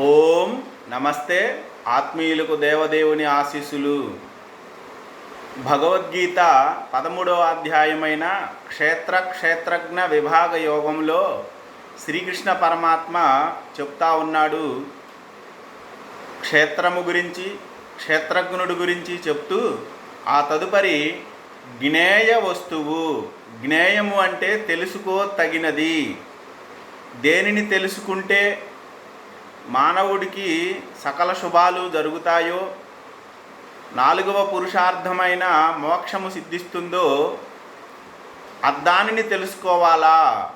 ఓం నమస్తే ఆత్మీయులకు దేవదేవుని ఆశీస్సులు. భగవద్గీత పదమూడవ అధ్యాయమైన క్షేత్ర క్షేత్రజ్ఞ విభాగ యోగంలో శ్రీకృష్ణ పరమాత్మ చెప్తా ఉన్నాడు. క్షేత్రము గురించి క్షేత్రజ్ఞుడు గురించి చెప్తూ ఆ తదుపరి జ్ఞేయ వస్తువు జ్ఞేయము అంటే తెలుసుకో తగినది. దేనిని తెలుసుకుంటే మానవుడికి సకల శుభాలు జరుగుతాయో నాలుగవ పురుషార్థమైన మోక్షము సిద్ధిస్తుందో అద్దానిని తెలుసుకోవాలా?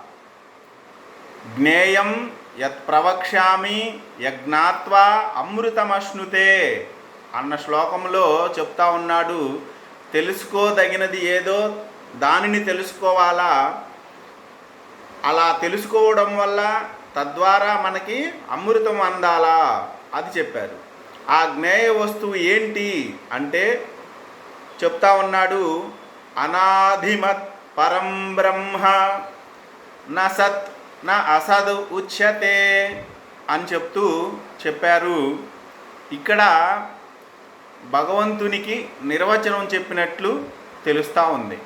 జ్ఞేయం యత్ ప్రవక్ష్యామి యజ్ఞాత్వా అమృతమశ్నుతే అన్న శ్లోకంలో చెప్తా ఉన్నాడు. తెలుసుకోదగినది ఏదో దానిని తెలుసుకోవాలా? అలా తెలుసుకోవడం వల్ల తద్వారా మనకి అమృతం అందాలా? అది చెప్పారు. ఆ జ్ఞేయ వస్తువు ఏంటి? అంటే చెప్తా ఉన్నాడు అనాధిమత్ పరం బ్రహ్మ సత్ నా అసద్ ఉచ్యతే అని చెప్తూ చెప్పారు. ఇక్కడ భగవంతునికి నిర్వచనం చెప్పినట్లు తెలుస్తూ ఉంది.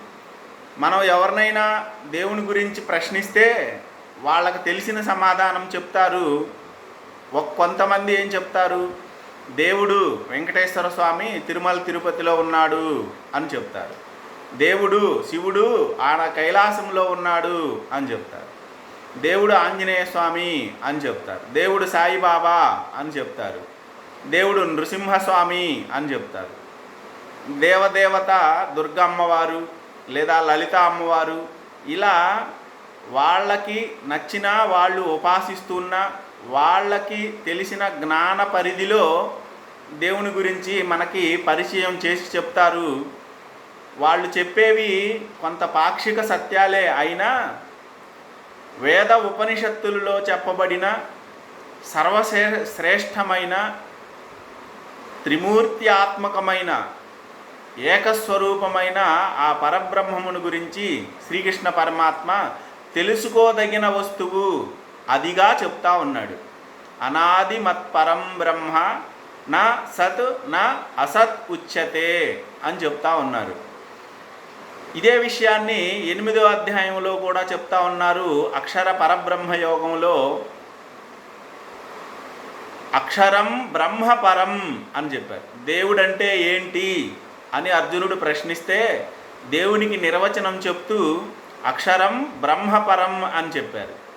మనం ఎవరినైనా దేవుని గురించి ప్రశ్నిస్తే వాళ్ళకు తెలిసిన సమాధానం చెప్తారు. ఒక కొంతమంది ఏం చెప్తారు? దేవుడు వెంకటేశ్వర స్వామి తిరుమల తిరుపతిలో ఉన్నాడు అని చెప్తారు. దేవుడు శివుడు ఆడ కైలాసంలో ఉన్నాడు అని చెప్తారు. దేవుడు ఆంజనేయ స్వామి అని చెప్తారు. దేవుడు సాయిబాబా అని చెప్తారు. దేవుడు నృసింహస్వామి అని చెప్తారు. దేవదేవత దుర్గమ్మవారు లేదా లలిత అమ్మవారు ఇలా వాళ్ళకి నచ్చిన వాళ్ళు ఉపాసిస్తున్న వాళ్ళకి తెలిసిన జ్ఞాన పరిధిలో దేవుని గురించి మనకి పరిచయం చేసి చెప్తారు. వాళ్ళు చెప్పేవి కొంత పాక్షిక సత్యాలే అయినా వేద ఉపనిషత్తులలో చెప్పబడిన సర్వశ్రే శ్రేష్టమైన త్రిమూర్త్యాత్మకమైన ఏకస్వరూపమైన ఆ పరబ్రహ్మమును గురించి శ్రీకృష్ణ పరమాత్మ తెలుసుకోదగిన వస్తువు అదిగా చెప్తా ఉన్నాడు. అనాది మత్పరం బ్రహ్మ నా సత్ నా అసత్ ఉచ్యతే అని చెప్తా ఉన్నారు. ఇదే విషయాన్ని ఎనిమిదో అధ్యాయంలో కూడా చెప్తా ఉన్నారు. అక్షర పరబ్రహ్మ యోగంలో అక్షరం బ్రహ్మపరం అని చెప్పారు. దేవుడంటే ఏంటి అని అర్జునుడు ప్రశ్నిస్తే దేవునికి నిర్వచనం చెప్తూ అక్షరం బ్రహ్మపరం అని చెప్పారు.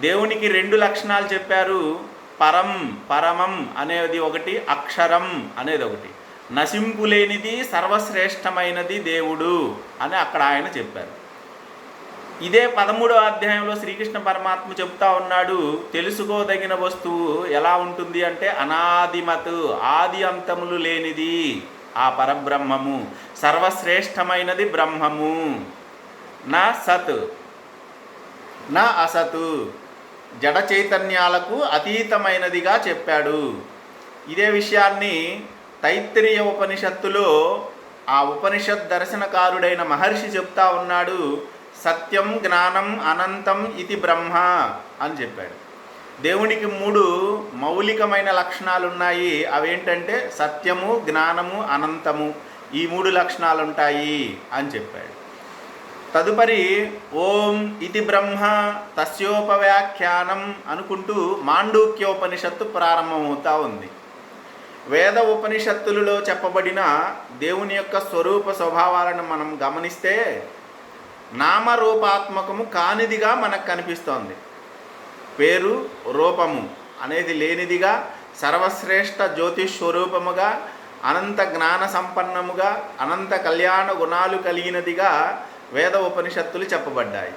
దేవునికి రెండు లక్షణాలు చెప్పారు. పరం పరమం అనేది ఒకటి అక్షరం అనేది ఒకటి. నశింపులేనిది సర్వశ్రేష్టమైనది దేవుడు అని అక్కడ ఆయన చెప్పారు. ఇదే పదమూడో అధ్యాయంలో శ్రీకృష్ణ పరమాత్మ చెప్తా ఉన్నాడు తెలుసుకోదగిన వస్తువు ఎలా ఉంటుంది అంటే అనాదిమత్ ఆది అంతములు లేనిది ఆ పరబ్రహ్మము సర్వశ్రేష్టమైనది బ్రహ్మము. నా సత్. నా అసత్. జడ చైతన్యాలకు అతీతమైనదిగా చెప్పాడు. ఇదే విషయాన్ని తైత్తిరీయ ఉపనిషత్తులో ఆ ఉపనిషత్ దర్శనకారుడైన మహర్షి చెప్తా ఉన్నాడు. సత్యం జ్ఞానం అనంతం ఇది బ్రహ్మ అని చెప్పాడు. దేవునికి మూడు మౌలికమైన లక్షణాలు ఉన్నాయి అవేంటంటే సత్యము జ్ఞానము అనంతము ఈ మూడు లక్షణాలు ఉంటాయి అని చెప్పాడు. తదుపరి ఓం ఇది బ్రహ్మ తస్యోపవ్యాఖ్యానం అనుకుంటూ మాండూక్యోపనిషత్తు ప్రారంభమవుతా ఉంది. వేద ఉపనిషత్తులలో చెప్పబడిన దేవుని యొక్క స్వరూప స్వభావాలను మనం గమనిస్తే నామరూపాత్మకము కానిదిగా మనకు కనిపిస్తోంది. పేరు రూపము అనేది లేనిదిగా సర్వశ్రేష్ఠ జ్యోతిష్ స్వరూపముగా అనంత జ్ఞాన సంపన్నముగా అనంత కళ్యాణ గుణాలు కలిగినదిగా వేద ఉపనిషత్తులు చెప్పబడ్డాయి.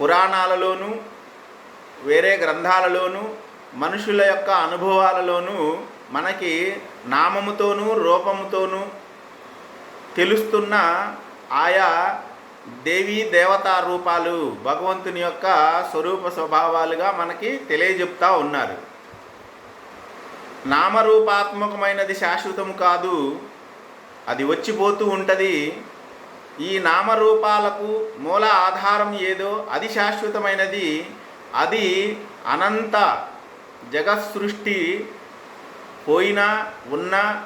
పురాణాలలోనూ వేరే గ్రంథాలలోనూ మనుషుల యొక్క అనుభవాలలోనూ మనకి నామముతోనూ రూపముతోనూ తెలుస్తున్న ఆయా దేవీ దేవతా రూపాలు భగవంతుని యొక్క స్వరూప స్వభావాలుగా మనకి తెలియజెప్తా ఉన్నారు. నామరూపాత్మకమైనది శాశ్వతం కాదు. అది వచ్చిపోతూ ఉంటుంది. ఈ నామరూపాలకు మూల ఆధారం ఏదో అది శాశ్వతమైనది. అది అనంత జగత్సృష్టి పోయినా ఉన్న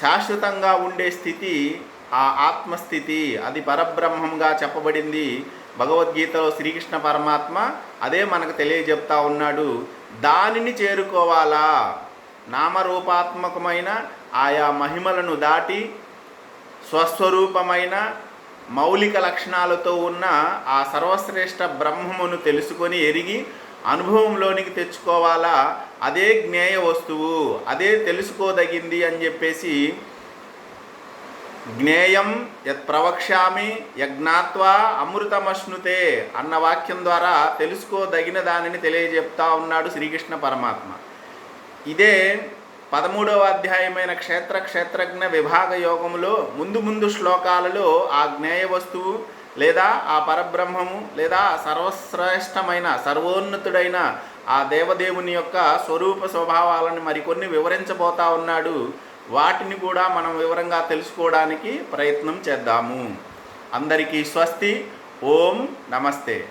శాశ్వతంగా ఉండే స్థితి ఆ ఆత్మస్థితి. అది పరబ్రహ్మంగా చెప్పబడింది. భగవద్గీతలో శ్రీకృష్ణ పరమాత్మ అదే మనకు తెలియజెప్తా ఉన్నాడు. దానిని చేరుకోవాలా? నామరూపాత్మకమైన ఆయా మహిమలను దాటి స్వస్వరూపమైన మౌలిక లక్షణాలతో ఉన్న ఆ సర్వశ్రేష్ఠ బ్రహ్మమును తెలుసుకొని ఎరిగి అనుభవంలోనికి తెచ్చుకోవాలా? అదే జ్ఞేయ వస్తువు అదే తెలుసుకోదగింది అని చెప్పేసి జ్ఞేయం యత్ ప్రవక్ష్యామి యజ్ఞాత్వా అమృతమశ్నుతే అన్న వాక్యం ద్వారా తెలుసుకోదగిన దానిని తెలియజెప్తా ఉన్నాడు శ్రీకృష్ణ పరమాత్మ. ఇదే పదమూడవ అధ్యాయమైన క్షేత్ర క్షేత్రజ్ఞ విభాగ యోగములో ముందు ముందు శ్లోకాలలో ఆ జ్ఞేయ వస్తువు లేదా ఆ పరబ్రహ్మము లేదా సర్వశ్రేష్టమైన సర్వోన్నతుడైన ఆ దేవదేవుని యొక్క స్వరూప స్వభావాలను మరికొన్ని వివరించబోతా ఉన్నాడు. వాటిని కూడా మనం వివరంగా తెలుసుకోవడానికి ప్రయత్నం చేద్దాము. అందరికీ స్వస్తి. ఓం నమస్తే.